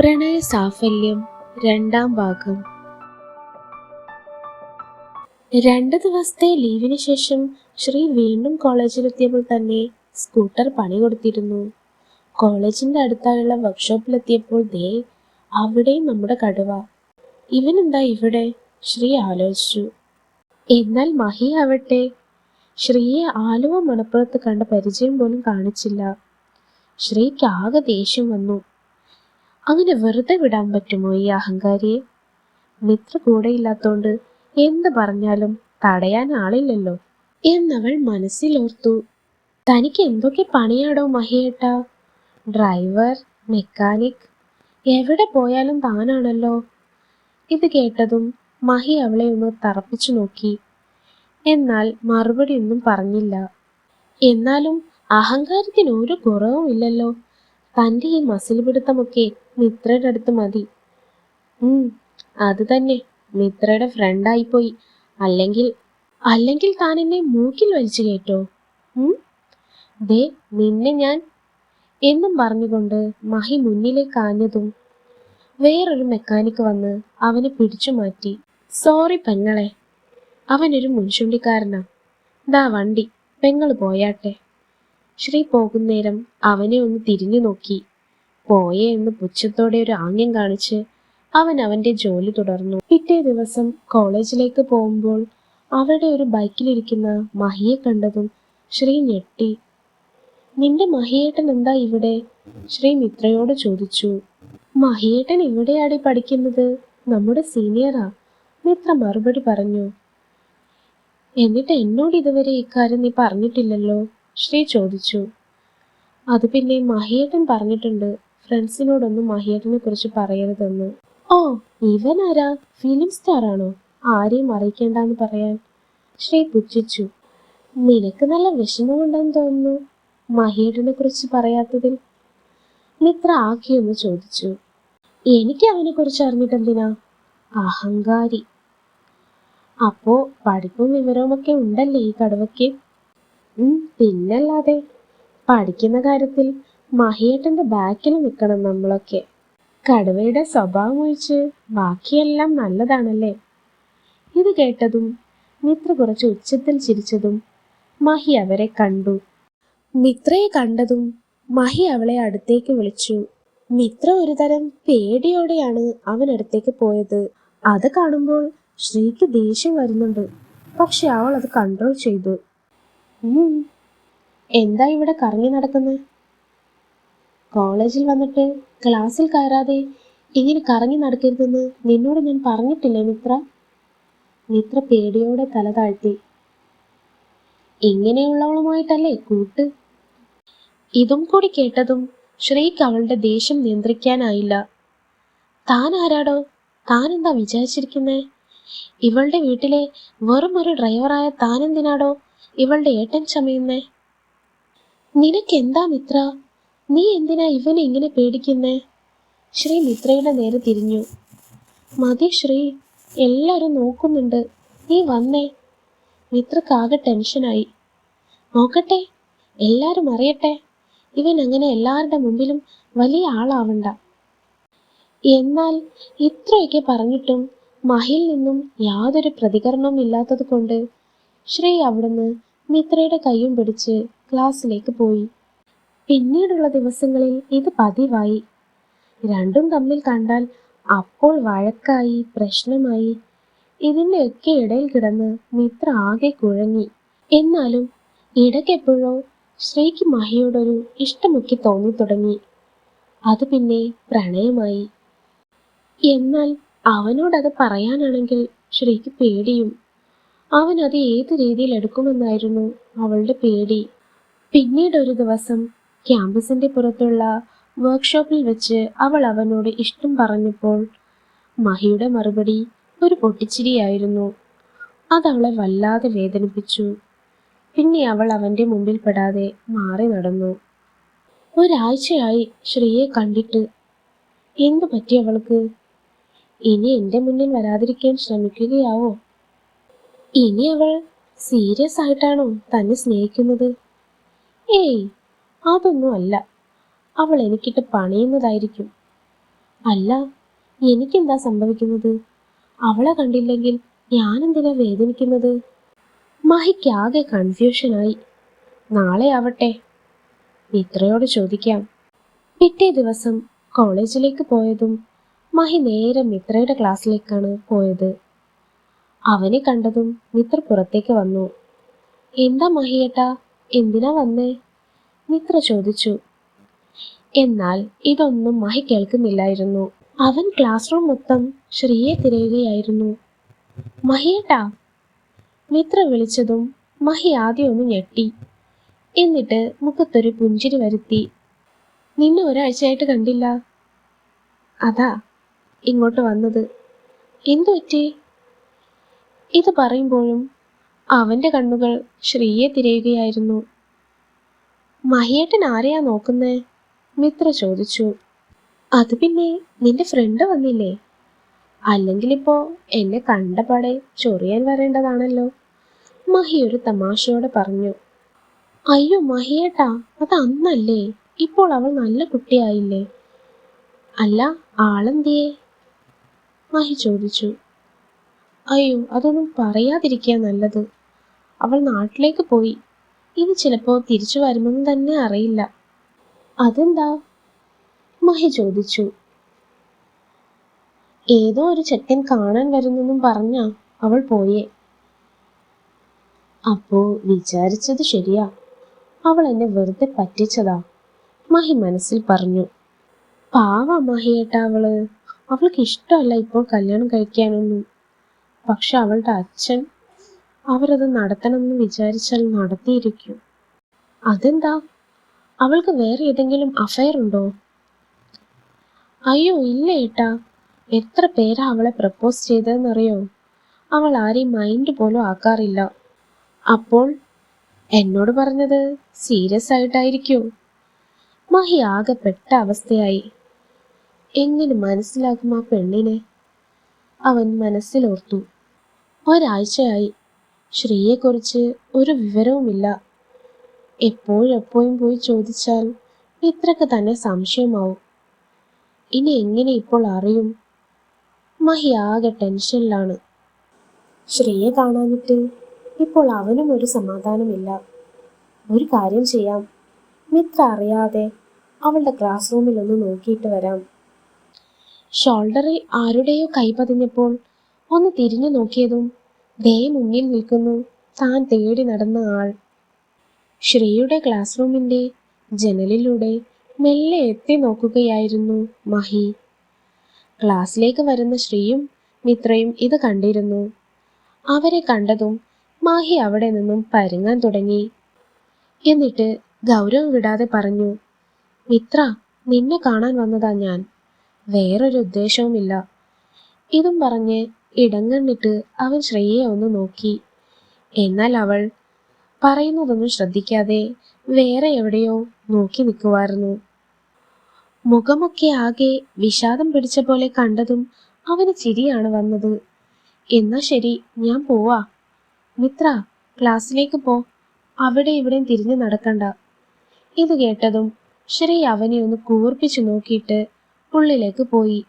പ്രണയ സാഫല്യം രണ്ടാം ഭാഗം. രണ്ട് ദിവസത്തെ ലീവിന് ശേഷം ശ്രീ വീണ്ടും കോളേജിലെത്തിയപ്പോൾ തന്നെ സ്കൂട്ടർ പണി കൊടുത്തിരുന്നു കോളേജിന്റെ അടുത്തായുള്ള വർക്ക്ഷോപ്പിലെത്തിയപ്പോൾ ദേ അവിടെയും നമ്മുടെ കടുവ. ഇവനെന്താ ഇവിടെ? ശ്രീ ആലോചിച്ചു. എന്നാൽ മഹി ആവട്ടെ. ശ്രീയെ ആലുവ മണപ്പുറത്ത് കണ്ട പരിചയം പോലും കാണിച്ചില്ല. ശ്രീക്ക് ആകെ ദേഷ്യം വന്നു. അങ്ങനെ വെറുതെ വിടാൻ പറ്റുമോ ഈ അഹങ്കാരിയെ? മിത്ര കൂടെയില്ലാത്തോണ്ട് എന്ത് പറഞ്ഞാലും തടയാൻ ആളില്ലല്ലോ. എന്നവൾ മനസ്സിലോർത്തു. തനിക്ക് എന്തൊക്കെ പണിയാടോ മഹിയേട്ട? ഡ്രൈവർ മെക്കാനിക് എവിടെ പോയാലും താനാണല്ലോ. ഇത് കേട്ടതും മഹി അവളെ ഒന്ന് തറപ്പിച്ചു നോക്കി. എന്നാൽ മറുപടി ഒന്നും പറഞ്ഞില്ല. എന്നാലും അഹങ്കാരത്തിന് ഒരു കുറവും ഇല്ലല്ലോ തന്റെ ഈ മസിൽ പിടുത്തമൊക്കെ മിത്രയുടെ അടുത്ത് മതി. ഉം അത് തന്നെ. മിത്രയുടെ ഫ്രണ്ടായിപ്പോയി അല്ലെങ്കിൽ അല്ലെങ്കിൽ താൻ എന്നെ മൂക്കിൽ വലിച്ചു കേട്ടോ ദേ നിന്നെ ഞാൻ. എന്നും പറഞ്ഞുകൊണ്ട് മഹി മുന്നിലേക്ക് ആഞ്ഞതും വേറൊരു മെക്കാനിക് വന്ന് അവനെ പിടിച്ചു മാറ്റി. സോറി പെങ്ങളെ അവനൊരു മുൻചുണ്ടിക്കാരനാ. ദാ വണ്ടി പെങ്ങൾ പോയാട്ടെ. ശ്രീ പോകുന്നേരം അവനെ ഒന്ന് തിരിഞ്ഞു നോക്കി. പോയേ എന്ന് പുച്ഛത്തോടെ ഒരു ആംഗ്യം കാണിച്ച് അവൻ അവന്റെ ജോലി തുടർന്നു. പിറ്റേ ദിവസം കോളേജിലേക്ക് പോകുമ്പോൾ അവിടെ ഒരു ബൈക്കിലിരിക്കുന്ന മഹിയെ കണ്ടതും ശ്രീ ഞെട്ടി. നിന്റെ മഹിയേട്ടൻ എന്താ ഇവിടെ? ശ്രീ മിത്രയോട് ചോദിച്ചു. മഹിയേട്ടൻ ഇവിടെയാടി പഠിക്കുന്നത്? നമ്മുടെ സീനിയറാ മിത്ര മറുപടി പറഞ്ഞു. എന്നിട്ട് എന്നോട് ഇതുവരെ ഇക്കാര്യം നീ പറഞ്ഞിട്ടില്ലല്ലോ? ശ്രീ ചോദിച്ചു. അത് പിന്നെ മഹിയേട്ടൻ പറഞ്ഞിട്ടുണ്ട്. ഫ്രണ്ട്സിനോടൊന്നും മഹിയേട്ടനെ കുറിച്ച് പറയരുതെന്ന്. ഓ ഇവൻ ആരാ? ഫിലിം സ്റ്റാർ ആണോ ആരെയും അറിയിക്കേണ്ടെന്ന് പറയാൻ. ശ്രീ പുച്ഛിച്ചു. നിനക്ക് നല്ല വിഷമമുണ്ടെന്ന് തോന്നുന്നു? മഹിയേട്ടനെ കുറിച്ച് പറയാത്തതിൽ. മിത്ര ആക്കിയൊന്ന് ചോദിച്ചു. എനിക്ക് അവനെ കുറിച്ച് അറിഞ്ഞിട്ടെന്തിനാ? അഹങ്കാരി. അപ്പോ പഠിപ്പും വിവരവും ഒക്കെ ഉണ്ടല്ലേ ഈ കടുവയ്ക്ക്? പിന്നല്ലാതെ പഠിക്കുന്ന കാര്യത്തിൽ മഹിയേട്ടന്റെ ബാക്കിൽ നിൽക്കണം നമ്മളൊക്കെ. കടുവയുടെ സ്വഭാവം ഒഴിച്ച് ബാക്കിയെല്ലാം നല്ലതാണല്ലേ? ഇത് കേട്ടതും മിത്ര കുറച്ച് ഉച്ചത്തിൽ ചിരിച്ചതും മഹി അവരെ കണ്ടു. മിത്രയെ കണ്ടതും മഹി അവളെ അടുത്തേക്ക് വിളിച്ചു. മിത്ര ഒരു തരം പേടിയോടെയാണ് അവനടുത്തേക്ക് പോയത്. അത് കാണുമ്പോൾ ശ്രീക്ക് ദേഷ്യം വരുന്നുണ്ട്. പക്ഷെ അവൾ അത് കൺട്രോൾ ചെയ്തു. എന്താ ഇവിടെ കറങ്ങി നടക്കുന്നത് കോളേജിൽ വന്നിട്ട് ക്ലാസ്സിൽ കയറാതെ ഇങ്ങനെ കറങ്ങി നടക്കരുതെന്ന് നിന്നോട് ഞാൻ പറഞ്ഞിട്ടില്ലേ മിത്ര? മിത്ര പേടിയോടെ തല താഴ്ത്തി. ഇങ്ങനെയുള്ളവളുമായിട്ടല്ലേ കൂട്ട്? ഇതും കൂടി കേട്ടതും ശ്രീക്ക് അവളുടെ ദേഷ്യം നിയന്ത്രിക്കാനായില്ല. താൻ ആരാടോ? താൻ എന്താ വിചാരിച്ചിരിക്കുന്നേ? ഇവളുടെ വീട്ടിലെ വെറും ഒരു ഡ്രൈവറായ താൻ എന്തിനാടോ ഇവളുടെ ഏട്ടൻ ചമയുന്നേ? നിനക്ക് എന്താ മിത്ര? നീ എന്തിനാ ഇവനെ ഇങ്ങനെ പേടിക്കുന്നേ? ശ്രീ മിത്രയുടെ നേരെ തിരിഞ്ഞു. മതി ശ്രീ എല്ലാരും നോക്കുന്നുണ്ട്. നീ വന്നേ. മിത്രക്കാകെ ടെൻഷനായി. നോക്കട്ടെ എല്ലാരും അറിയട്ടെ. ഇവൻ അങ്ങനെ എല്ലാവരുടെ മുമ്പിലും വലിയ ആളാവണ്ട. എന്നാൽ ഇത്രയൊക്കെ പറഞ്ഞിട്ടും മഹിൽ നിന്നും യാതൊരു പ്രതികരണവും ഇല്ലാത്തത് കൊണ്ട് ശ്രീ അവിടുന്ന് മിത്രയുടെ കൈയും പിടിച്ച് ക്ലാസ്സിലേക്ക് പോയി. പിന്നീടുള്ള ദിവസങ്ങളിൽ ഇത് പതിവായി. രണ്ടും തമ്മിൽ കണ്ടാൽ അപ്പോൾ വഴക്കായി പ്രശ്നമായി ഇതിന്റെയൊക്കെ ഇടയിൽ കിടന്ന് മിത്ര ആകെ കുഴങ്ങി. എന്നാലും ഇടയ്ക്കെപ്പോഴോ ശ്രീക്ക് മഹിയോടൊരു ഇഷ്ടമൊക്കെ തോന്നി തുടങ്ങി. അത് പിന്നെ പ്രണയമായി. എന്നാൽ അവനോടത് പറയാനാണെങ്കിൽ ശ്രീക്ക് പേടിയും. അവൻ അത് ഏത് രീതിയിൽ എടുക്കുമെന്നായിരുന്നു അവളുടെ പേടി. പിന്നീടൊരു ദിവസം ക്യാമ്പസിന്റെ പുറത്തുള്ള വർക്ക്ഷോപ്പിൽ വെച്ച് അവൾ അവനോട് ഇഷ്ടം പറഞ്ഞപ്പോൾ മഹിയുടെ മറുപടി ഒരു പൊട്ടിച്ചിരിയായിരുന്നു. അതവളെ വല്ലാതെ വേദനിപ്പിച്ചു. പിന്നെ അവൾ അവന്റെ മുമ്പിൽ പെടാതെ മാറി നടന്നു. ഒരാഴ്ചയായി ശ്രീയെ കണ്ടിട്ട് എന്തു പറ്റി അവൾക്ക്? ഇനി എന്റെ മുന്നിൽ വരാതിരിക്കാൻ ശ്രമിക്കുകയാവോ? ഇനി അവൾ സീരിയസ് ആയിട്ടാണോ തന്നെ സ്നേഹിക്കുന്നത്? ഏയ് അതൊന്നും അല്ല അവൾ എനിക്കിട്ട് പണിയുന്നതായിരിക്കും. അല്ല എനിക്കെന്താ സംഭവിക്കുന്നത്? അവളെ കണ്ടില്ലെങ്കിൽ ഞാൻ എന്തിനാ വേദനിക്കുന്നത്? മഹിക്കാകെ കൺഫ്യൂഷനായി നാളെ ആവട്ടെ മിത്രയോട് ചോദിക്കാം. പിറ്റേ ദിവസം കോളേജിലേക്ക് പോയതും മഹി നേരെ മിത്രയുടെ ക്ലാസ്സിലേക്കാണ് പോയത്. അവനെ കണ്ടതും മിത്ര പുറത്തേക്ക് വന്നു. എന്താ മഹിയേട്ടാ? എന്തിനാ വന്നേ? മിത്ര ചോദിച്ചു. എന്നാൽ ഇതൊന്നും മഹി കേൾക്കുന്നില്ലായിരുന്നു. അവൻ ക്ലാസ് റൂം മൊത്തം ശ്രീയെ തിരയുകയായിരുന്നു. മഹിയേട്ടാ മിത്ര വിളിച്ചതും മഹി ആദ്യം ഒന്ന് ഞെട്ടി. എന്നിട്ട് മുഖത്തൊരു പുഞ്ചിരി വരുത്തി. നിന്നെ ഒരാഴ്ചയായിട്ട് കണ്ടില്ല. അതാ ഇങ്ങോട്ട് വന്നത്. എന്തു പറ്റി? ഇത് പറയുമ്പോഴും അവന്റെ കണ്ണുകൾ ശ്രീയെ തിരയുകയായിരുന്നു. മഹിയേട്ടൻ ആരെയാ നോക്കുന്നേ? മിത്ര ചോദിച്ചു. അത് പിന്നെ നിന്റെ ഫ്രണ്ട് വന്നില്ലേ? അല്ലെങ്കിൽ ഇപ്പോ എന്നെ കണ്ടപാടെ ചൊറിയാൻ വരേണ്ടതാണല്ലോ. മഹി ഒരു തമാശയോടെ പറഞ്ഞു. അയ്യോ മഹിയേട്ടാ അത് അന്നല്ലേ? ഇപ്പോൾ അവൾ നല്ല കുട്ടിയായില്ലേ? അല്ല ആളെന്തിയേ? മഹി ചോദിച്ചു. അയ്യോ അതൊന്നും പറയാതിരിക്കാൻ നല്ലത്. അവൾ നാട്ടിലേക്ക് പോയി. ഇനി ചിലപ്പോ തിരിച്ചു വരുമെന്ന് തന്നെ അറിയില്ല. അതെന്താ? മഹി ചോദിച്ചു. ഏതോ ഒരു ചെക്കൻ കാണാൻ വരുന്നെന്നും പറഞ്ഞ അവൾ പോയേ. അപ്പോ വിചാരിച്ചത് ശരിയാ. അവൾ എന്നെ വെറുതെ പറ്റിച്ചതാ. മഹി മനസ്സിൽ പറഞ്ഞു. പാവ മഹിയേട്ട അവൾ. അവൾക്ക് ഇഷ്ടമല്ല ഇപ്പോൾ കല്യാണം കഴിക്കാനൊന്നും. പക്ഷെ അവളുടെ അച്ഛൻ അവരത് നടത്തണമെന്ന് വിചാരിച്ചാൽ നടത്തിയിരിക്കും. അതെന്താ? അവൾക്ക് വേറെ ഏതെങ്കിലും അഫയർ ഉണ്ടോ? അയ്യോ ഇല്ല ഏട്ടാ. എത്ര പേരാ അവളെ പ്രപ്പോസ് ചെയ്തതെന്നറിയോ? അവൾ ആരെയും മൈൻഡ് പോലും ആക്കാറില്ല. അപ്പോൾ എന്നോട് പറഞ്ഞത് സീരിയസ് ആയിട്ടായിരിക്കും. മഹി ആകെ പെട്ട അവസ്ഥയായി. എങ്ങനെ മനസ്സിലാക്കും ആ പെണ്ണിനെ? അവൻ മനസ്സിലോർത്തു. ഒരാഴ്ചയായി ശ്രീയെക്കുറിച്ച് ഒരു വിവരവുമില്ല. എപ്പോഴെപ്പോഴും പോയി ചോദിച്ചാൽ ഇത്രക്ക് തന്നെ സംശയമാവും. ഇനി എങ്ങനെ ഇപ്പോൾ അറിയും? മഹി ആകെ ടെൻഷനിലാണ്. ശ്രീയെ കാണാനിട്ട് ഇപ്പോൾ അവനും ഒരു സമാധാനമില്ല. ഒരു കാര്യം ചെയ്യാം. മിത്ര അറിയാതെ അവളുടെ ക്ലാസ് റൂമിൽ ഒന്ന് നോക്കിയിട്ട് വരാം. ഷോൾഡറിൽ ആരുടെയോ കൈ പതിഞ്ഞപ്പോൾ ഒന്ന് തിരിഞ്ഞു നോക്കിയതും ദേ മുന്നിൽ നിൽക്കുന്നു. താൻ തേടി നടന്ന ആൾ. ശ്രീയുടെ ക്ലാസ് റൂമിന്റെ ജനലിലൂടെ മെല്ലെ എത്തി നോക്കുകയായിരുന്നു മഹി. ക്ലാസ്സിലേക്ക് വരുന്ന ശ്രീയും മിത്രയും ഇത് കണ്ടിരുന്നു. അവരെ കണ്ടതും മാഹി അവിടെ നിന്നും പരുങ്ങാൻ തുടങ്ങി. എന്നിട്ട് ഗൗരവം വിടാതെ പറഞ്ഞു മിത്ര നിന്നെ കാണാൻ വന്നതാ ഞാൻ. വേറൊരു ഉദ്ദേശവുമില്ല ഇതും പറഞ്ഞ് ഇടങ്ങണ്ണിട്ട് അവൻ ശ്രേയയെ ഒന്ന് നോക്കി. എന്നാൽ അവൾ പറയുന്നതൊന്നും ശ്രദ്ധിക്കാതെ വേറെ എവിടെയോ നോക്കി നിൽക്കുമായിരുന്നു മുഖമൊക്കെ ആകെ വിഷാദം പിടിച്ച പോലെ കണ്ടതും അവന് ചിരിയാണ് വന്നത്. എന്നാ ശരി ഞാൻ പോവാ. മിത്ര ക്ലാസ്സിലേക്ക് പോ. അവിടെ ഇവിടെയും തിരിഞ്ഞു നടക്കണ്ട. ഇത് കേട്ടതും ശ്രീ അവനെ ഒന്ന് കൂർപ്പിച്ചു നോക്കിയിട്ട് ഉള്ളിലേക്ക് പോയി.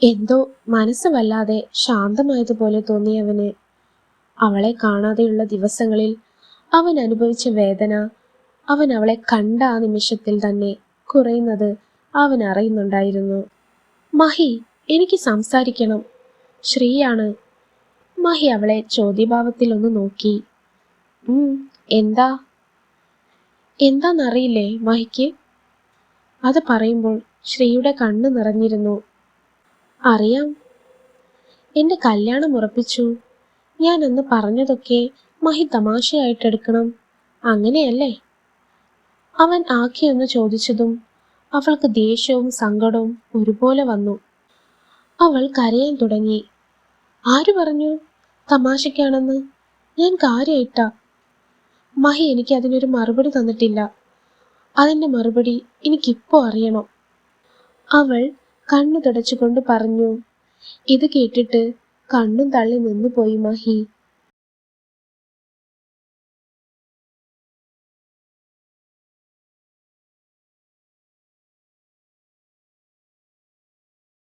എന്തോ മനസ്സ് വല്ലാതെ ശാന്തമായതുപോലെ തോന്നിയവന്. അവളെ കാണാതെയുള്ള ദിവസങ്ങളിൽ അവൻ അനുഭവിച്ച വേദന അവൻ അവളെ കണ്ട ആ നിമിഷത്തിൽ തന്നെ കുറയുന്നത് അവൻ അറിയുന്നുണ്ടായിരുന്നു. മഹി എനിക്ക് സംസാരിക്കണം. ശ്രീയാണ്. മഹി അവളെ ചോദ്യഭാവത്തിൽ ഒന്ന് നോക്കി. എന്താ? എന്താന്നറിയില്ലേ മഹിക്ക്? അത് പറയുമ്പോൾ ശ്രീയുടെ കണ്ണ് നിറഞ്ഞിരുന്നു. അറിയാം. എന്റെ കല്യാണം ഉറപ്പിച്ചു. ഞാൻ അന്ന് പറഞ്ഞതൊക്കെ മഹി തമാശയായിട്ടെടുക്കണം അങ്ങനെയല്ലേ? അവൻ ആക്കിയൊന്ന് ചോദിച്ചതും അവൾക്ക് ദേഷ്യവും സങ്കടവും ഒരുപോലെ വന്നു. അവൾ കരയാൻ തുടങ്ങി. ആര് പറഞ്ഞു? തമാശയ്ക്കാണെന്ന്. ഞാൻ കാര്യമായിട്ട മഹി എനിക്ക് അതിനൊരു മറുപടി തന്നിട്ടില്ല. അതിന്റെ മറുപടി എനിക്കിപ്പോ അറിയണം. അവൾ കണ്ണു തുടച്ചുകൊണ്ട് പറഞ്ഞു ഇത് കേട്ടിട്ട് കണ്ണും തള്ളി നിന്നുപോയി മഹി.